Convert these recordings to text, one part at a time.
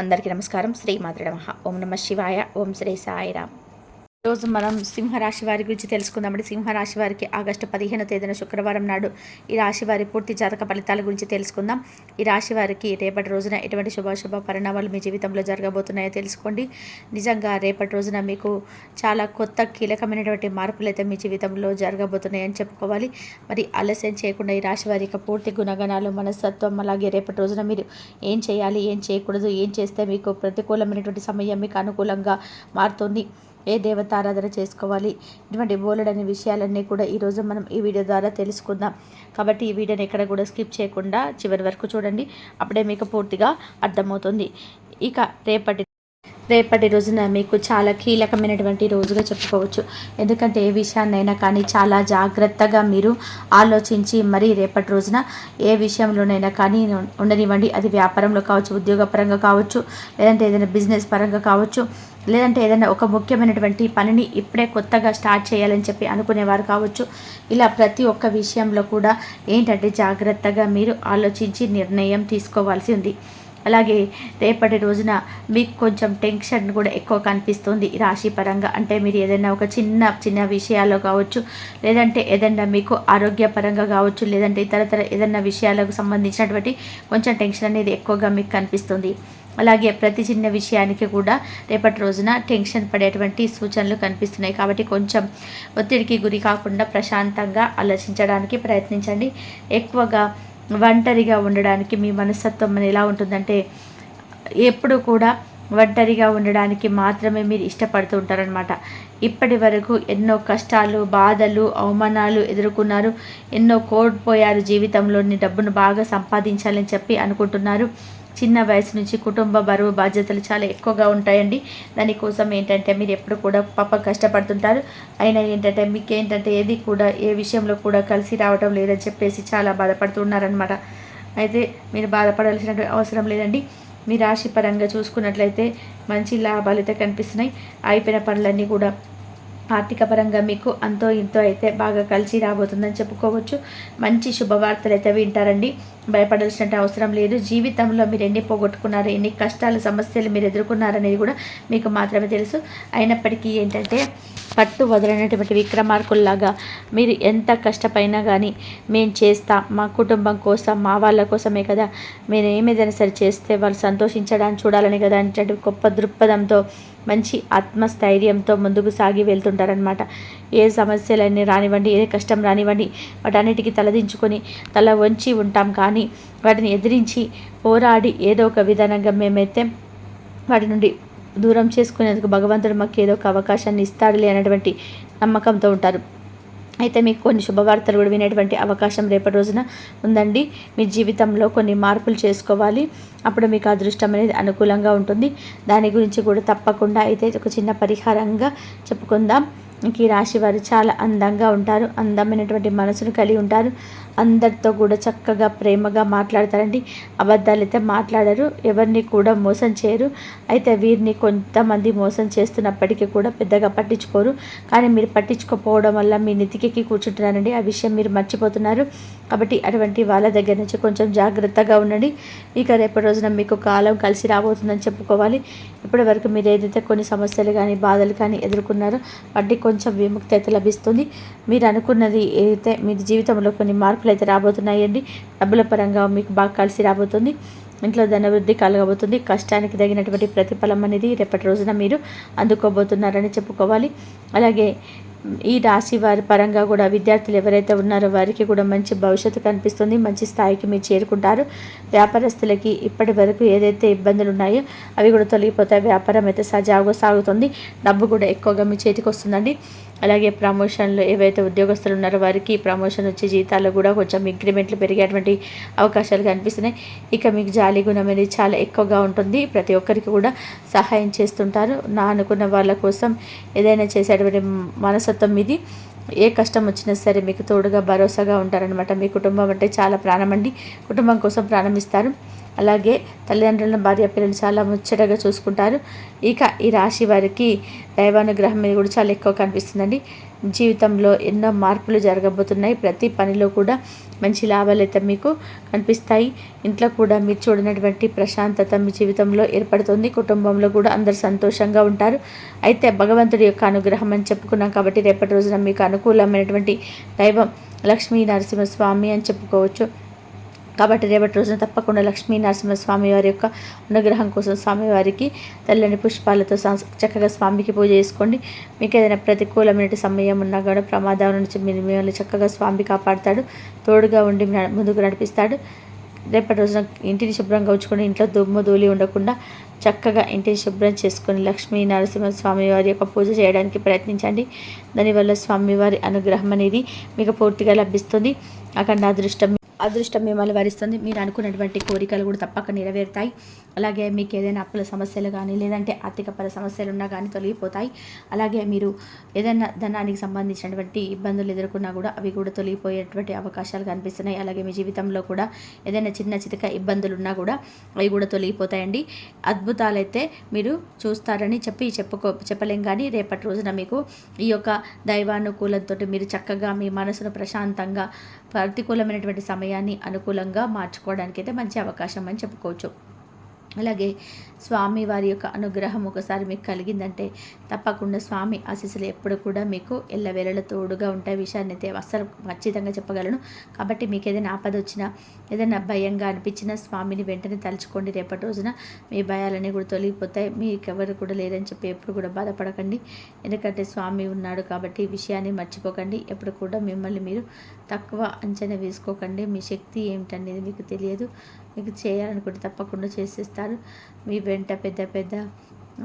అందరికీ నమస్కారం. శ్రీ మాతృ నమ. ఓం నమ శివాయ. ఓం శ్రీ సాయిరామ్. రోజు మనం సింహరాశి వారి గురించి తెలుసుకుందామండి. సింహరాశి వారికి ఆగస్టు పదిహేను తేదీన శుక్రవారం నాడు ఈ రాశి వారి పూర్తి జాతక ఫలితాల గురించి తెలుసుకుందాం. ఈ రాశి వారికి రేపటి రోజున ఎటువంటి శుభాశుభ పరిణామాలు మీ జీవితంలో జరగబోతున్నాయో తెలుసుకోండి. నిజంగా రేపటి రోజున మీకు చాలా కొత్త కీలకమైనటువంటి మార్పులు అయితే మీ జీవితంలో జరగబోతున్నాయని చెప్పుకోవాలి. మరి ఆలస్యం చేయకుండా ఈ రాశి వారి యొక్క పూర్తి గుణగణాలు మనస్తత్వం అలాగే రేపటి రోజున మీరు ఏం చేయాలి ఏం చేయకూడదు ఏం చేస్తే మీకు ప్రతికూలమైనటువంటి సమయం మీకు అనుకూలంగా మారుతుంది. ఏ దేవత ఆరాధన చేసుకోవాలి? ఇటువంటి బోలెడని విషయాలన్నీ కూడా ఈరోజు మనం ఈ వీడియో ద్వారా తెలుసుకుందాం. కాబట్టి ఈ వీడియోని ఎక్కడ కూడా స్కిప్ చేయకుండా చివరి వరకు చూడండి. అప్పుడే మీకు పూర్తిగా అర్థమవుతుంది. ఇక రేపటి రేపటి రోజున మీకు చాలా కీలకమైనటువంటి రోజుగా చెప్పుకోవచ్చు. ఎందుకంటే ఏ విషయాన్నైనా కానీ చాలా జాగ్రత్తగా మీరు ఆలోచించి మరి రేపటి రోజున ఏ విషయంలోనైనా కానీ ఉండనివ్వండి. అది వ్యాపారంలో కావచ్చు ఉద్యోగపరంగా కావచ్చు లేదంటే ఏదైనా బిజినెస్ పరంగా కావచ్చు లేదంటే ఏదైనా ఒక ముఖ్యమైనటువంటి పనిని ఇప్పుడే కొత్తగా స్టార్ట్ చేయాలని చెప్పి అనుకునేవారు కావచ్చు. ఇలా ప్రతి ఒక్క విషయంలో కూడా ఏంటంటే జాగ్రత్తగా మీరు ఆలోచించి నిర్ణయం తీసుకోవాల్సి ఉంది. అలాగే రేపటి రోజున మీకు కొంచెం టెన్షన్ కూడా ఎక్కువ కనిపిస్తుంది రాశి పరంగా. అంటే మీరు ఏదైనా ఒక చిన్న చిన్న విషయాల్లో కావచ్చు లేదంటే ఏదైనా మీకు ఆరోగ్యపరంగా కావచ్చు లేదంటే ఇతరతర ఏదైనా విషయాలకు సంబంధించినటువంటి కొంచెం టెన్షన్ అనేది ఎక్కువగా మీకు కనిపిస్తుంది. అలాగే ప్రతి చిన్న విషయానికి కూడా రేపటి రోజున టెన్షన్ పడేటువంటి సూచనలు కనిపిస్తున్నాయి. కాబట్టి కొంచెం ఒత్తిడికి గురి కాకుండా ప్రశాంతంగా ఆలోచించడానికి ప్రయత్నించండి. ఎక్కువగా ఒంటరిగా ఉండడానికి మీ మనస్తత్వం ఎలా ఉంటుందంటే ఎప్పుడు కూడా ఒంటరిగా ఉండడానికి మాత్రమే మీరు ఇష్టపడుతూ ఉంటారనమాట ఇప్పటి వరకు ఎన్నో కష్టాలు బాధలు అవమానాలు ఎదుర్కొన్నారు. ఎన్నో కోల్పోయారు జీవితంలోని డబ్బును బాగా సంపాదించాలని చెప్పి అనుకుంటున్నారు. చిన్న వయసు నుంచి కుటుంబ బరువు బాధ్యతలు చాలా ఎక్కువగా ఉంటాయండి. దానికోసం ఏంటంటే మీరు ఎప్పుడు కూడా పాప కష్టపడుతుంటారు. అయినా ఏంటంటే మీకు ఏంటంటే ఏది కూడా ఏ విషయంలో కూడా కలిసి రావటం లేదని చెప్పేసి చాలా బాధపడుతున్నారనమాట అయితే మీరు బాధపడాల్సిన అవసరం లేదండి. మీ రాశి పరంగా చూసుకున్నట్లయితే మంచి లాభాలు అయితే కనిపిస్తున్నాయి. అయిపోయిన పనులన్నీ కూడా ఆర్థిక పరంగా మీకు అంతో ఇంతో అయితే బాగా కలిసి రాబోతుందని చెప్పుకోవచ్చు. మంచి శుభవార్తలు అయితే వింటారండి. భయపడాల్సిన అవసరం లేదు. జీవితంలో మీరు ఎన్ని పోగొట్టుకున్నారు ఎన్ని కష్టాలు సమస్యలు మీరు ఎదుర్కొన్నారనేది కూడా మీకు మాత్రమే తెలుసు. అయినప్పటికీ ఏంటంటే పట్టు వదలనటువంటి విక్రమార్కుల్లాగా మీరు ఎంత కష్టపైనా కానీ మేము చేస్తాం మా కుటుంబం కోసం మా వాళ్ళ కోసమే కదా. మేము ఏమేదైనా సరే చేస్తే వాళ్ళు సంతోషించడానికి చూడాలని కదా అంటే గొప్ప దృక్పథంతో మంచి ఆత్మస్థైర్యంతో ముందుకు సాగి వెళ్తుంటారనమాట ఏ సమస్యలన్నీ రానివ్వండి ఏ కష్టం రానివ్వండి వాటన్నిటికీ తలదించుకొని తల వంచి ఉంటాం. కానీ వాటిని ఎదిరించి పోరాడి ఏదో ఒక విధానంగా మేమైతే వాటి నుండి దూరం చేసుకునేందుకు భగవంతుడు మాకు ఏదో ఒక అవకాశాన్ని ఇస్తాడులే అనేటువంటి నమ్మకంతో ఉంటారు. అయితే మీకు కొన్ని శుభవార్తలు కూడా వినేటువంటి అవకాశం రేపటి రోజున ఉందండి. మీ జీవితంలో కొన్ని మార్పులు చేసుకోవాలి. అప్పుడు మీకు అదృష్టం అనేది అనుకూలంగా ఉంటుంది. దాని గురించి కూడా తప్పకుండా అయితే ఒక చిన్న పరిహారంగా చెప్పుకుందాం. ఈ రాశి వారు చాలా అందంగా ఉంటారు. అందమైనటువంటి మనసును కలిగి ఉంటారు. అందరితో కూడా చక్కగా ప్రేమగా మాట్లాడతారండి. అబద్ధాలు అయితే మాట్లాడరు ఎవరిని కూడా మోసం చేయరు. అయితే వీరిని కొంతమంది మోసం చేస్తున్నప్పటికీ కూడా పెద్దగా పట్టించుకోరు. కానీ మీరు పట్టించుకోకపోవడం వల్ల మీ నెతికి కూర్చుంటున్నారండి. ఆ విషయం మీరు మర్చిపోతున్నారు. కాబట్టి అటువంటి వాళ్ళ దగ్గర నుంచి కొంచెం జాగ్రత్తగా ఉండండి. ఇక రేపటి రోజున మీకు కాలం కలిసి రాబోతుందని చెప్పుకోవాలి. ఇప్పటి వరకు మీరు ఏదైతే కొన్ని సమస్యలు కానీ బాధలు కానీ ఎదుర్కొన్నారో వాటికి కొంచెం విముక్తి అయితే లభిస్తుంది. మీరు అనుకున్నది ఏదైతే మీ జీవితంలో కొన్ని మార్పులు అయితే రాబోతున్నాయండి. డబ్బుల పరంగా మీకు బాగా కలిసి రాబోతుంది. ఇంట్లో ధనవృద్ధి కలగబోతుంది. కష్టానికి తగినటువంటి ప్రతిఫలం అనేది రేపటి రోజున మీరు అందుకోబోతున్నారని చెప్పుకోవాలి. అలాగే ఈ రాశి వారి పరంగా కూడా విద్యార్థులు ఎవరైతే ఉన్నారో వారికి కూడా మంచి భవిష్యత్తు కనిపిస్తుంది. మంచి స్థాయికి మీరు చేరుకుంటారు. వ్యాపారస్తులకి ఇప్పటి వరకు ఏదైతే ఇబ్బందులు ఉన్నాయో అవి కూడా తొలగిపోతాయి. వ్యాపారం అయితే సజావుగా సాగుతుంది. డబ్బు కూడా ఎక్కువగా మీ చేతికి వస్తుందండి. అలాగే ప్రమోషన్లు ఏవైతే ఉద్యోగస్తులు ఉన్నారో వారికి ప్రమోషన్ వచ్చే జీతాల్లో కూడా కొంచెం ఇంక్రిమెంట్లు పెరిగేటువంటి అవకాశాలు కనిపిస్తున్నాయి. ఇక మీకు జాలి గుణం అనేది చాలా ఎక్కువగా ఉంటుంది. ప్రతి ఒక్కరికి కూడా సహాయం చేస్తుంటారు. నా అనుకున్న వాళ్ళ కోసం ఏదైనా చేసేటువంటి మనసత్వం ఇది. ఏ కష్టం వచ్చినా సరే మీకు తోడుగా భరోసాగా ఉంటారనమాట మీ కుటుంబం అంటే చాలా ప్రాణం అండి. కుటుంబం కోసం ప్రాణం ఇస్తారు. అలాగే తల్లిదండ్రులను భార్య పిల్లలు చాలా ముచ్చటగా చూసుకుంటారు. ఇక ఈ రాశి వారికి దైవానుగ్రహం మీద కూడా చాలా ఎక్కువ కనిపిస్తుందండి. జీవితంలో ఎన్నో మార్పులు జరగబోతున్నాయి. ప్రతి పనిలో కూడా మంచి లాభాలు అయితే మీకు కనిపిస్తాయి. ఇంట్లో కూడా మీరు చూడనటువంటి ప్రశాంతత మీ జీవితంలో ఏర్పడుతుంది. కుటుంబంలో కూడా అందరు సంతోషంగా ఉంటారు. అయితే భగవంతుడి యొక్క అనుగ్రహం అని చెప్పుకున్నాం కాబట్టి రేపటి రోజున మీకు అనుకూలమైనటువంటి దైవం లక్ష్మీ నరసింహస్వామి అని చెప్పుకోవచ్చు. కాబట్టి రేపటి రోజున తప్పకుండా లక్ష్మీ నరసింహస్వామి వారి యొక్క అనుగ్రహం కోసం స్వామివారికి తెల్లని పుష్పాలతో చక్కగా స్వామికి పూజ చేసుకోండి. మీకు ఏదైనా ప్రతికూలమైన సమయం ఉన్నా కూడా ప్రమాదం నుంచి మీరు మిమ్మల్ని చక్కగా స్వామి కాపాడుతాడు. తోడుగా ఉండి ముందుకు నడిపిస్తాడు. రేపటి రోజున ఇంటిని శుభ్రంగా ఉంచుకొని ఇంట్లో దుమ్ము ధూళి ఉండకుండా చక్కగా ఇంటిని శుభ్రం చేసుకొని లక్ష్మీ నరసింహస్వామి వారి యొక్క పూజ చేయడానికి ప్రయత్నించండి. దానివల్ల స్వామివారి అనుగ్రహం అనేది మీకు పూర్తిగా లభిస్తుంది. అక్కడ అదృష్టం అదృష్టం మిమ్మల్ని వరిస్తుంది. మీరు అనుకున్నటువంటి కోరికలు కూడా తప్పక నెరవేరుతాయి. అలాగే మీకు ఏదైనా అప్పుల సమస్యలు కానీ లేదంటే ఆర్థికపర సమస్యలు ఉన్నా కానీ తొలగిపోతాయి. అలాగే మీరు ఏదైనా ధనానికి సంబంధించినటువంటి ఇబ్బందులు ఎదుర్కొన్నా కూడా అవి కూడా తొలగిపోయేటువంటి అవకాశాలు కనిపిస్తున్నాయి. అలాగే మీ జీవితంలో కూడా ఏదైనా చిన్న చితక ఇబ్బందులు ఉన్నా కూడా అవి కూడా తొలగిపోతాయండి. అద్భుతాలైతే మీరు చూస్తారని చెప్పి చెప్పుకో చెప్పలేం కానీ రేపటి రోజున మీకు ఈ యొక్క దైవానుకూలంతో మీరు చక్కగా మీ మనసును ప్రశాంతంగా ప్రతికూలమైనటువంటి సమయాన్ని అనుకూలంగా మార్చుకోవడానికి అయితే మంచి అవకాశం అని చెప్పుకోవచ్చు. అలాగే స్వామి వారి యొక్క అనుగ్రహం ఒకసారి మీకు కలిగిందంటే తప్పకుండా స్వామి ఆశీస్సులు ఎప్పుడు కూడా మీకు ఎల్లవేళల తోడుగా ఉంటాయి. విషయాన్ని అయితే అస్సలు ఖచ్చితంగా చెప్పగలను. కాబట్టి మీకు ఏదైనా ఆపద వచ్చినా ఏదైనా భయంగా అనిపించినా స్వామిని వెంటనే తలుచుకోండి. రేపటి రోజున మీ భయాలన్నీ కూడా తొలగిపోతాయి. మీకు ఎవరు కూడా లేరని చెప్పి ఎప్పుడు కూడా బాధపడకండి. ఎందుకంటే స్వామి ఉన్నాడు కాబట్టి ఈ విషయాన్ని మర్చిపోకండి. ఎప్పుడు కూడా మిమ్మల్ని మీరు తక్కువ అంచనా వేసుకోకండి. మీ శక్తి ఏమిటనేది మీకు తెలియదు. మీకు చేయాలనుకుంటే తప్పకుండా చేసేస్తారు మీ వెంట పెద్ద పెద్ద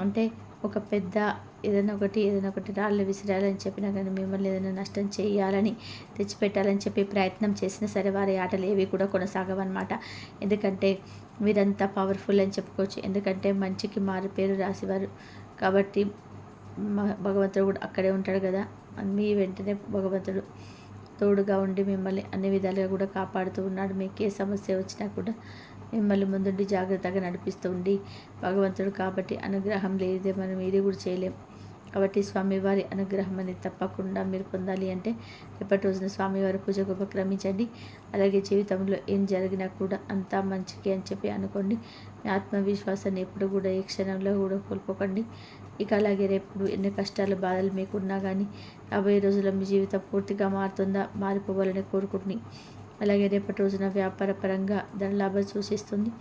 అంటే ఒక పెద్ద ఏదైనా ఒకటి ఏదైనా ఒకటి రాళ్ళు విసిరాలని చెప్పినా కానీ మిమ్మల్ని ఏదైనా నష్టం చేయాలని తెచ్చిపెట్టాలని చెప్పి ప్రయత్నం చేసినా సరే వారి ఆటలు ఏవి కూడా కొనసాగవన్నమాట. ఎందుకంటే మీరంతా పవర్ఫుల్ అని చెప్పుకోవచ్చు. ఎందుకంటే మంచికి మారు పేరు రాసేవారు. కాబట్టి భగవంతుడు కూడా అక్కడే ఉంటాడు కదా. మీ వెంటనే భగవంతుడు తోడుగా ఉండి మిమ్మల్ని అన్ని విధాలుగా కూడా కాపాడుతూ ఉన్నాడు. మీకు ఏ సమస్య వచ్చినా కూడా మిమ్మల్ని ముందుండి జాగ్రత్తగా నడిపిస్తూ ఉండి భగవంతుడు కాబట్టి అనుగ్రహం లేదే మనం ఏది కూడా చేయలేం. కాబట్టి స్వామివారి అనుగ్రహం అనేది తప్పకుండా మీరు పొందాలి అంటే రేపటి రోజున స్వామివారి పూజకు ఉపక్రమించండి. అలాగే జీవితంలో ఏం జరిగినా కూడా అంతా మంచికి అని చెప్పి అనుకోండి. మీ ఆత్మవిశ్వాసాన్ని ఎప్పుడు కూడా ఏ క్షణంలో కూడా కోల్పోకండి. ఇక అలాగే రేపు ఎన్ని కష్టాలు బాధలు మీకున్నా కానీ రాబోయే రోజుల్లో మీ జీవితం పూర్తిగా మారుతుందా మారిపోవాలని కోరుకుంటుని అలాగే రేపటి రోజున వ్యాపార పరంగా ధనలాభం సూచిస్తుంది.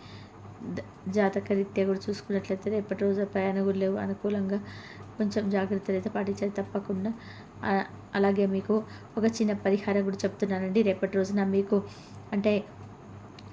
జాతక రీత్యా కూడా చూసుకున్నట్లయితే రేపటి రోజు ప్రయాణాలు లేవు. అనుకూలంగా కొంచెం జాగ్రత్తలు అయితే పాటించాలి తప్పకుండా. అలాగే మీకు ఒక చిన్న పరిహారం కూడా చెప్తున్నానండి. రేపటి రోజున మీకు అంటే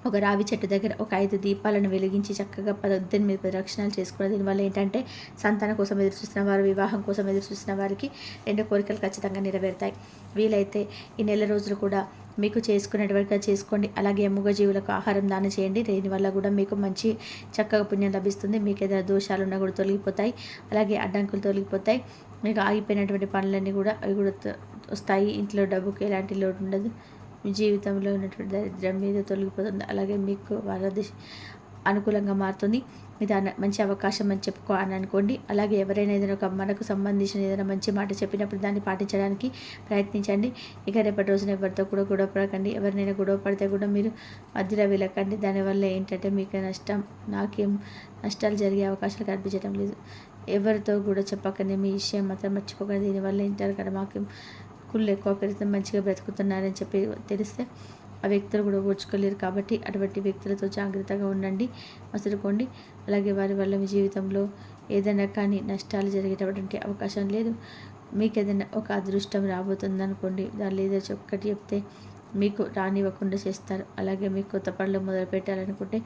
ఒక రావి చెట్టు దగ్గర ఒక ఐదు దీపాలను వెలిగించి చక్కగా పద్దెనిమిది ప్రదక్షిణాలు చేసుకోవడం దీనివల్ల ఏంటంటే సంతానం కోసం ఎదురు చూస్తున్న వారు వివాహం కోసం ఎదురు చూస్తున్న వారికి రెండు కోరికలు ఖచ్చితంగా నెరవేరుతాయి. వీలైతే ఈ నెల రోజులు కూడా మీకు చేసుకునేటువంటిగా చేసుకోండి. అలాగే మూగజీవులకు ఆహారం దానం చేయండి. దీనివల్ల కూడా మీకు మంచి చక్కగా పుణ్యం లభిస్తుంది. మీకు ఏదైనా దోషాలు ఉన్నా కూడా తొలగిపోతాయి. అలాగే అడ్డంకులు తొలగిపోతాయి. మీకు ఆగిపోయినటువంటి పనులన్నీ కూడా అవి కూడా వస్తాయి. ఇంట్లో డబ్బుకి ఎలాంటి లోటు ఉండదు. మీ జీవితంలో ఉన్నటువంటి దరిద్రం మీద తొలగిపోతుంది. అలాగే మీకు వారధి అనుకూలంగా మారుతుంది. ఇది మంచి అవకాశం అని చెప్పుకో అని అనుకోండి. అలాగే ఎవరైనా ఏదైనా ఒక మనకు సంబంధించిన ఏదైనా మంచి మాట చెప్పినప్పుడు దాన్ని పాటించడానికి ప్రయత్నించండి. ఇక రేపటి రోజున ఎవరితో కూడా గొడవ పడకండి. ఎవరినైనా గొడవ పడితే కూడా మీరు మధ్యలో వెళ్ళకండి. దానివల్ల ఏంటంటే మీకు నష్టం నాకేం నష్టాలు జరిగే అవకాశాలు కనిపించడం లేదు. ఎవరితో కూడా చెప్పకండి. మీ విషయం మాత్రం మర్చిపోకండి. దీనివల్ల ఏంటారు కదా మాకు కుళ్ళు ఎక్కువ పెరిగితే మంచిగా బ్రతుకుతున్నారని చెప్పి తెలిస్తే ఆ వ్యక్తులు కూడా ఓర్చుకోలేరు కాబట్టి అటువంటి వ్యక్తులతో జాగ్రత్తగా ఉండండి మసులుకోండి. అలాగే వారి వల్ల మీ జీవితంలో ఏదైనా కానీ నష్టాలు జరిగేటటువంటి అవకాశం లేదు. మీకు ఏదైనా ఒక అదృష్టం రాబోతుంది అనుకోండి దాని ఏదో ఒక్కటి చెప్తే మీకు రానివ్వకుండా చేస్తారు. అలాగే మీకు కొత్త పనులు మొదలు పెట్టాలనుకుంటే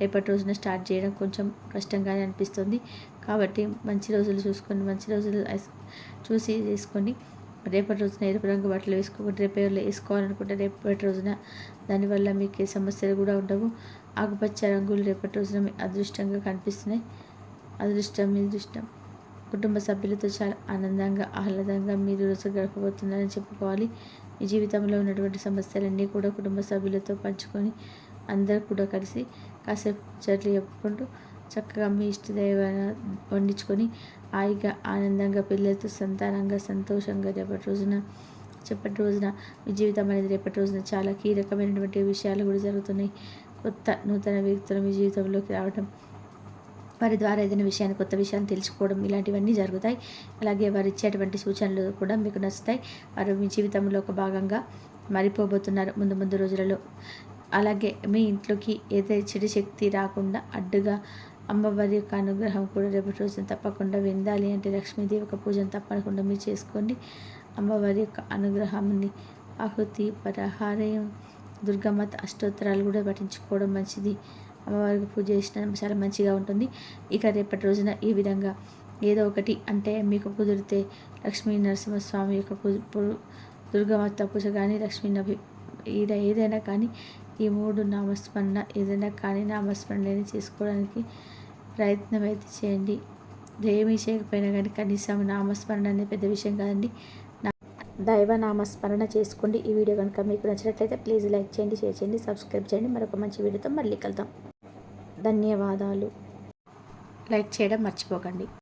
రేపటి రోజున స్టార్ట్ చేయడం కొంచెం కష్టంగానే అనిపిస్తుంది. కాబట్టి మంచి రోజులు చూసుకొని మంచి రోజులు చూసి చేసుకోండి రేపటి రోజున ఎరుపు రంగు బట్టలు వేసుకోకుండా రేపు వేసుకోవాలనుకుంటే రేపటి రోజున దానివల్ల మీకు ఏ సమస్యలు కూడా ఉండవు. ఆకుపచ్చ రంగులు రేపటి రోజున మీ అదృష్టంగా కనిపిస్తున్నాయి. అదృష్టం మీ దృష్టం కుటుంబ సభ్యులతో చాలా ఆనందంగా ఆహ్లాదంగా మీరు రోజు గడపబోతున్నారని చెప్పుకోవాలి. మీ జీవితంలో ఉన్నటువంటి సమస్యలన్నీ కూడా కుటుంబ సభ్యులతో పంచుకొని అందరూ కూడా కలిసి కాసేపు చెట్లు చెప్పుకుంటూ చక్కగా మీ ఇష్ట వండించుకొని హాయిగా ఆనందంగా పిల్లలతో సంతానంగా సంతోషంగా రేపటి రోజున చెప్పటి రోజున మీ జీవితం అనేది రేపటి రోజున చాలా కీలకమైనటువంటి విషయాలు కూడా జరుగుతున్నాయి. కొత్త నూతన వ్యక్తులు మీ జీవితంలోకి రావడం వారి ద్వారా ఏదైనా విషయాన్ని కొత్త విషయాన్ని తెలుసుకోవడం ఇలాంటివన్నీ జరుగుతాయి. అలాగే వారు ఇచ్చేటువంటి సూచనలు కూడా మీకు నచ్చుతాయి. వారు మీ జీవితంలో ఒక భాగంగా మారిపోబోతున్నారు ముందు ముందు రోజులలో. అలాగే మీ ఇంట్లోకి ఏదైతే చెడు శక్తి రాకుండా అడ్డుగా అమ్మవారి యొక్క అనుగ్రహం కూడా రేపటి రోజున తప్పకుండా విందాలి అంటే లక్ష్మీదేవి యొక్క పూజను తప్పకుండా మీరు చేసుకోండి. అమ్మవారి యొక్క అనుగ్రహాన్ని ఆహుతి పరహారయం దుర్గమ్మత అష్టోత్తరాలు కూడా పఠించుకోవడం మంచిది. అమ్మవారికి పూజ చేసిన చాలా మంచిగా ఉంటుంది. ఇక రేపటి రోజున ఈ విధంగా ఏదో ఒకటి అంటే మీకు కుదిరితే లక్ష్మీ నరసింహస్వామి యొక్క పూజ దుర్గమాత పూజ కానీ లక్ష్మీ నభి ఏదైనా కానీ ఈ మూడు నామస్మరణ ఏదైనా కానీ నామస్మరణ చేసుకోవడానికి ప్రయత్నం అయితే చేయండి. ఏమీ చేయకపోయినా కానీ కనీసం నామస్మరణ అనేది పెద్ద విషయం కాదండి. నా- దైవ నామస్మరణ చేసుకోండి. ఈ వీడియో కనుక మీకు నచ్చినట్లయితే ప్లీజ్ లైక్ చేయండి షేర్ చేయండి సబ్స్క్రైబ్ చేయండి. మరొక మంచి వీడియోతో మళ్ళీ కలుద్దాం. ధన్యవాదాలు. లైక్ చేయడం మర్చిపోకండి.